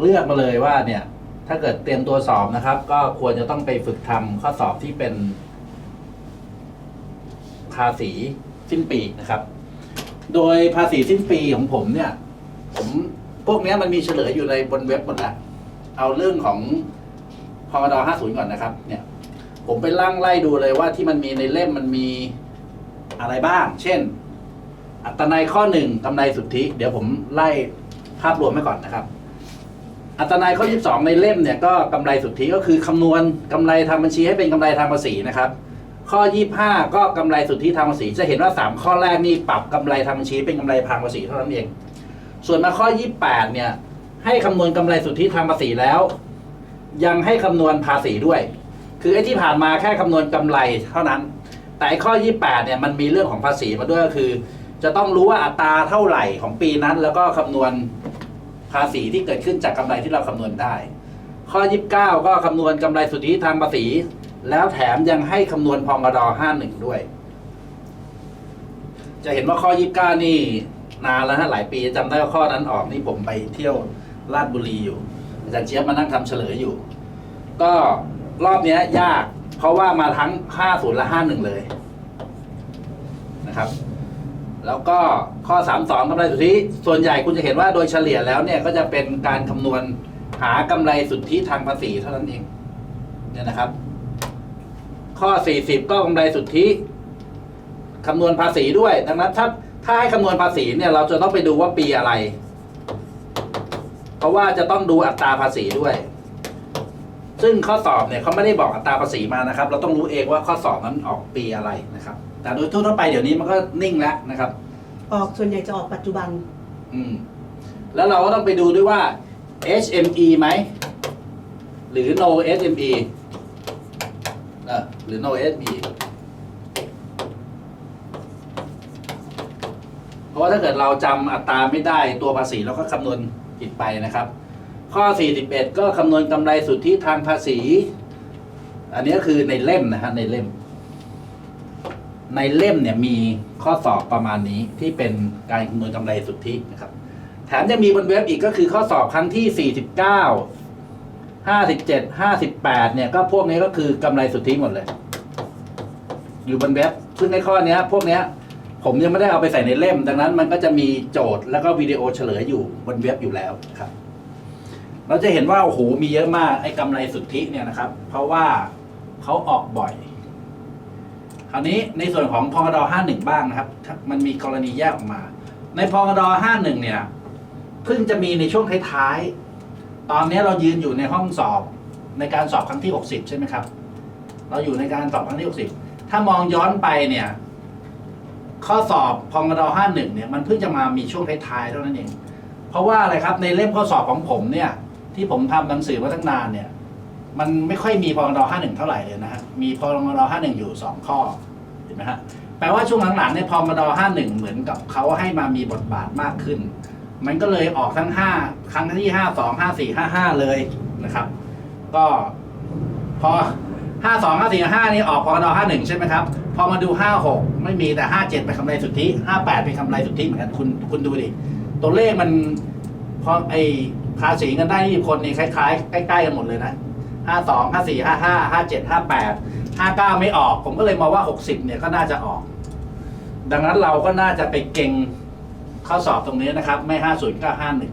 เลือกมาเลยว่าเนี่ย ถ้าเกิดเตรียมตัวสอบนะครับ ก็ควรจะต้องไปฝึกทำข้อสอบที่เป็นภาษีสิ้นปีนะครับ โดยภาษีสิ้นปีของผมเนี่ย ผมพวกนี้มันมีเฉลยอยู่ในบนเว็บหมดแล้วเอาเรื่องของพมด50 ก่อนนะครับ เนี่ย ผมไปลั่งไล่ดูเลยว่าที่มันมีในเล่มมันมีอะไรบ้าง เช่น อัตนัยข้อหนึ่งกำไรสุทธิ เดี๋ยวผมไล่ภาพรวมให้ก่อนนะครับ อัตนัยข้อ 22 ในเล่มเนี่ยก็กำไรสุทธิก็คือคำนวณกำไรทางบัญชีให้เป็นกำไรทางภาษีนะครับ ข้อ 25 ก็กำไรสุทธิทางภาษี จะเห็นว่า 3 ข้อแรกนี่ปรับกำไรทางบัญชีเป็นกำไรทางภาษีเท่านั้นเอง ส่วนมาข้อ 28 เนี่ยให้คำนวณกำไรสุทธิทางภาษีแล้ว ยังให้คำนวณภาษีด้วย คือไอ้ที่ผ่านมาแค่คำนวณกำไรเท่านั้น แต่ข้อ 28 เนี่ยมันมีเรื่องของภาษีมาด้วยก็คือ จะต้องรู้ว่าอัตราเท่าไหร่ของปีนั้น แล้วก็คำนวณ ภาษีที่เกิดขึ้นจากกำไรที่เราคำนวณได้ ข้อ 29 ก็คำนวณกำไรสุทธิทางภาษี แล้วแถมยังให้คำนวณพองด51 ด้วย จะเห็นว่าข้อ 29 นี่นานแล้วฮะหลายปีจำได้ว่าข้อนั้นออกนี่ผมไปเที่ยวลาดบุรีอยู่อาจารย์เจี๊ยบมานั่งทำเฉลยอยู่ ก็รอบเนี้ยยาก เพราะว่ามาทั้ง 50 และ 51 เลยนะครับ แล้วก็ข้อ 32กำไรสุทธิส่วนใหญ่คุณจะเห็นว่าโดยเฉลี่ยแล้วเนี่ยก็จะเป็นการคำนวณหากำไรสุทธิทางภาษีเท่านั้นเองเนี่ยนะครับ ข้อ 40 ก็กำไรสุทธิคำนวณภาษีด้วย ดังนั้นถ้าถ้าให้คำนวณภาษีเนี่ยเราจะต้องไปดูว่าปีอะไร เพราะว่าจะต้องดูอัตราภาษีด้วย ซึ่งข้อสอบเนี่ยเขาไม่ได้บอกอัตราภาษีมานะครับ เราต้องรู้เองว่าข้อสอบนั้นออกปีอะไรนะครับ แต่โดยทั่วๆไปเดี๋ยวนี้มันก็นิ่งแล้วนะครับ ออกส่วนใหญ่จะออกปัจจุบัน อืม แล้วเราก็ต้องไปดูด้วยว่า HME ไหม หรือ no SME เออหรือ no SME เพราะว่าถ้าเกิดเราจำอัตราไม่ได้ตัวภาษีเราก็คำนวณผิดไปนะครับ ข้อ 41 ก็คำนวณกำไรสุทธิทางภาษี อันนี้คือในเล่มนะฮะในเล่ม ในเล่มเนี่ยมีข้อสอบประมาณนี้ที่เป็นการคำนวณกำไรสุทธินะครับ แถมยังมีบนเว็บอีกก็คือข้อสอบครั้งที่ 49 57 58 เนี่ยก็พวกนี้ก็คือกำไรสุทธิหมดเลย อยู่บนเว็บซึ่งในข้อนี้พวกนี้ผมยังไม่ได้เอาไปใส่ในเล่ม ดังนั้นมันก็จะมีโจทย์แล้วก็วิดีโอเฉลยอยู่บนเว็บอยู่แล้วครับ เราจะเห็นว่าโอ้โหมีเยอะมากไอ้กำไรสุทธิเนี่ยนะครับ เพราะว่าเขาออกบ่อย คราวนี้ในส่วนของพงด51 บ้างนะครับ มันมีกรณีแยกออกมา ในพงด51 เนี่ยเพิ่งจะมีในช่วงท้ายๆตอนนี้เรายืนอยู่ในห้องสอบในการสอบครั้งที่ 60 ใช่ไหมครับ เราอยู่ในการสอบครั้งที่ 60 ถ้ามองย้อนไปเนี่ย ข้อสอบพงด51 เนี่ย มันเพิ่งจะมามีช่วงท้ายๆเท่านั้นเอง เพราะว่าอะไรครับในเล่มข้อสอบของผมเนี่ย ที่ผมทำหนังสือมาตั้งนานเนี่ย มันไม่ค่อยมีพงด51เท่าไหร่เลยนะฮะ มีพงด51อยู่2ข้อเห็นไหมฮะ แปลว่าช่วงหลังๆเนี่ยพมด51เหมือนกับเขาให้มามีบทบาทมากขึ้น มันก็เลยออกทั้ง5ครั้งที่5 2 5 4 5 5เลยนะครับ ก็พอ5 2 5 4 5นี่ออกพมด51ใช่ไหมครับ พอมาดู56ไม่มีแต่57เจ็ดเป็นกำไรสุทธิ58เป็นกำไรสุทธิเหมือนกันคุณคุณดูดิตัวเลขมัน พราะไอ้ภาษีเงินได้ที่คนนี่คล้ายๆใกล้ๆกันหมดเลยนะห้าสองห้าสี่ห้าห้าห้าเจ็ดห้าแปดห้าเก้าไม่ออก ผมก็เลยมองว่าหกสิบเนี่ยก็น่าจะออก ดังนั้นเราก็น่าจะไปเก่งข้อสอบตรงนี้นะครับ ไม่ห้าศูนย์ก็ห้าหนึ่ง